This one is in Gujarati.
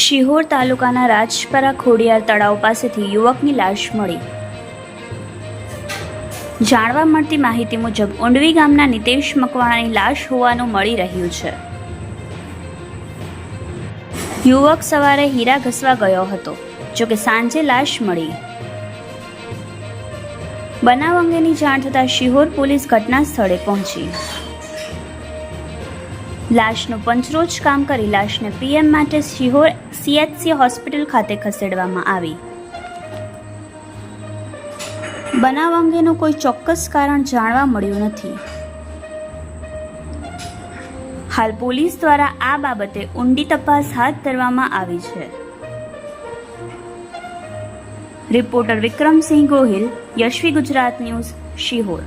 શિહોર તાલુકાના રાજપરા ખોડિયાર તળાવ પાસેથી યુવકની લાશ મળી. જાણવા મળતી માહિતી મુજબ, ઊંડવી ગામના નિતેશ મકવાણાની લાશ હોવાનું મળી રહ્યું છે. યુવક સવારે હીરા ઘસવા ગયો હતો, જોકે સાંજે લાશ મળી. બનાવ અંગેની જાણ થતાં શિહોર પોલીસ ઘટના સ્થળે પહોંચી. લાશનું પંચરોજ કામ કરી લાશને પીએમ માટે શિહોર સીએચસી હોસ્પિટલ ખાતે ખસેડવામાં આવી. બનાવ અંગેનું કોઈ ચોક્કસ કારણ જાણવા મળ્યું નથી. હાલ પોલીસ દ્વારા આ બાબતે ઊંડી તપાસ હાથ ધરવામાં આવી છે. Reporter Vikramsinh Gohil Yashvi Gujarat news Sihor.